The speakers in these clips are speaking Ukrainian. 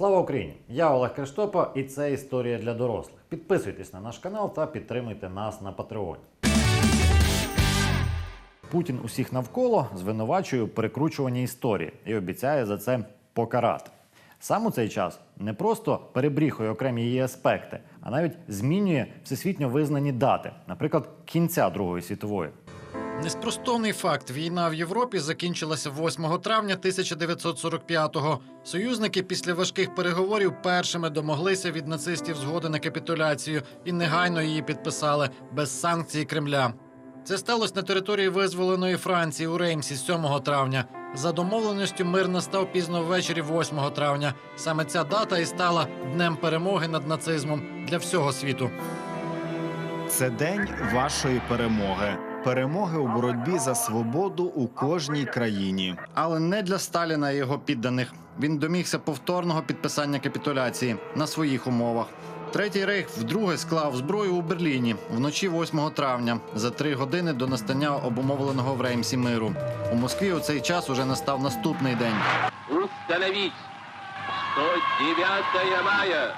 Слава Україні! Я Олег Криштопа, і це історія для дорослих. Підписуйтесь на наш канал та підтримуйте нас на Патреоні. Путін усіх навколо звинувачує у перекручуванні історії і обіцяє за це покарати. Сам у цей час не просто перебріхує окремі її аспекти, а навіть змінює всесвітньо визнані дати, наприклад, кінця Другої світової. Неспростовний факт: війна в Європі закінчилася 8 травня 1945-го. Союзники після важких переговорів першими домоглися від нацистів згоди на капітуляцію і негайно її підписали без санкцій Кремля. Це сталося на території визволеної Франції у Реймсі 7 травня. За домовленістю мир настав пізно ввечері 8 травня. Саме ця дата і стала днем перемоги над нацизмом для всього світу. Це день вашої перемоги. Перемоги у боротьбі за свободу у кожній країні. Але не для Сталіна і його підданих. Він домігся повторного підписання капітуляції на своїх умовах. Третій рейх вдруге склав зброю у Берліні вночі 8 травня за три години до настання обумовленого в Реймсі миру. У Москві у цей час уже настав наступний день. установить, что 9 мая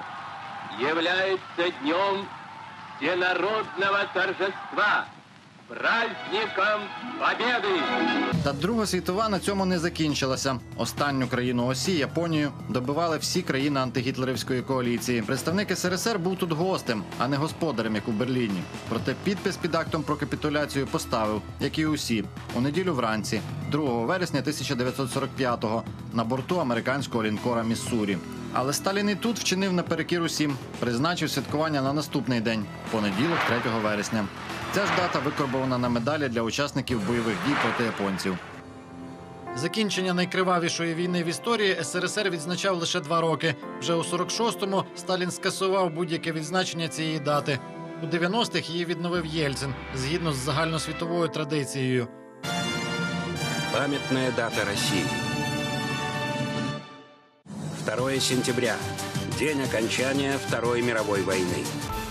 является днем всенародного торжества, праздником Победы. Та Друга світова на цьому не закінчилася. Останню країну осі Японію добивали всі країни антигітлерівської коаліції. Представник СРСР був тут гостем, а не господарем, як у Берліні. Проте підпис під актом про капітуляцію поставив, як і усі, у неділю вранці, 2 вересня 1945-го, на борту американського лінкора Міссурі. Але Сталін і тут вчинив наперекір усім, призначив святкування на наступний день, понеділок, 3 вересня. Ця ж дата викорбована на медалі для учасників бойових дій проти японців. Закінчення найкривавішої війни в історії СРСР відзначав лише два роки. Вже у 46-му Сталін скасував будь-яке відзначення цієї дати. У 90-х її відновив Єльцин згідно з загальносвітовою традицією. Памятная дата России. 2 сентября. День окончания Второй мировой войны.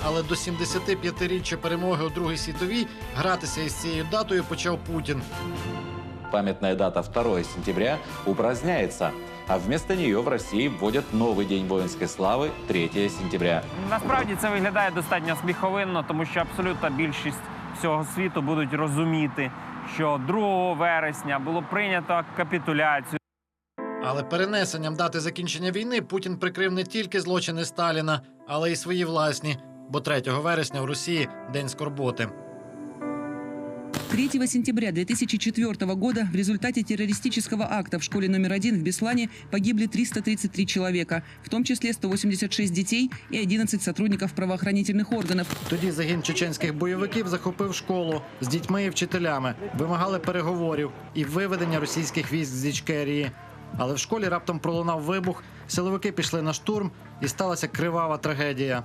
Але до 75-річчя перемоги у Другій світовій гратися із цією датою почав Путін. Памятная дата 2 сентября упраздняется, а вместо нее в России вводят новый день воинской славы 3 сентября. Насправді це виглядає достатньо сміховинно, тому що абсолютна більшість всього світу будуть розуміти, що 2 вересня було прийнято капітуляцію. Але перенесенням дати закінчення війни Путін прикрив не тільки злочини Сталіна, але й свої власні. Бо 3 вересня в Росії день скорботи. 3 сентября 2004 года в результате террористического акта в школе номер один в Беслане погибли 333 человека, в том числе 186 детей и 11 сотрудников правоохранительных органов. Тоді загін чеченських бойовиків захопив школу з дітьми і вчителями, вимагали переговорів і виведення російських військ з Ічкерії. Але в школі раптом пролунав вибух, силовики пішли на штурм і сталася кривава трагедія.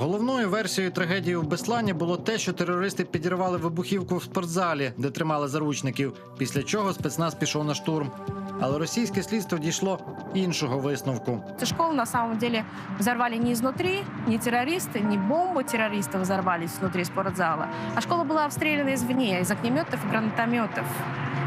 Головною версією трагедії в Беслані було те, що терористи підірвали вибухівку в спортзалі, де тримали заручників, після чого спецназ пішов на штурм. Але російське слідство дійшло іншого висновку. Эту школу на самом деле взорвали не изнутри, не террористы, не бомбы террористов взорвались внутри спортзала, а школа была обстреляна извне, из огнеметов и гранатометов.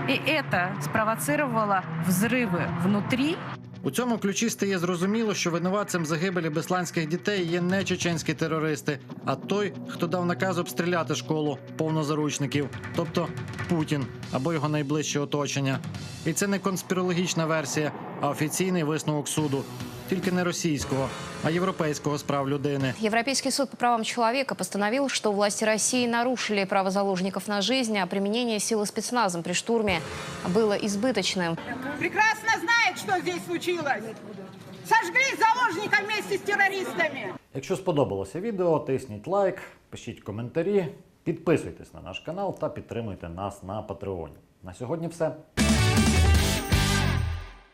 И это спровоцировало взрывы внутри у цьому ключі стає зрозуміло, що винуватцем загибелі бесланських дітей є не чеченські терористи, а той, хто дав наказ обстріляти школу повно заручників, тобто Путін або його найближче оточення. І це не конспірологічна версія, а офіційний висновок суду, тільки не російського, а європейського з прав людини. Европейский суд по правам человека постановил, что власти России нарушили право заложников на жизнь, а применение силы спецназом при штурме было избыточным. прекрасно знает, что здесь случилось. Сожгли заложника вместе с террористами. Якщо сподобалося відео, тисніть лайк, пишіть коментарі, підписуйтесь на наш канал та підтримуйте нас на Патреоні. На сьогодні все.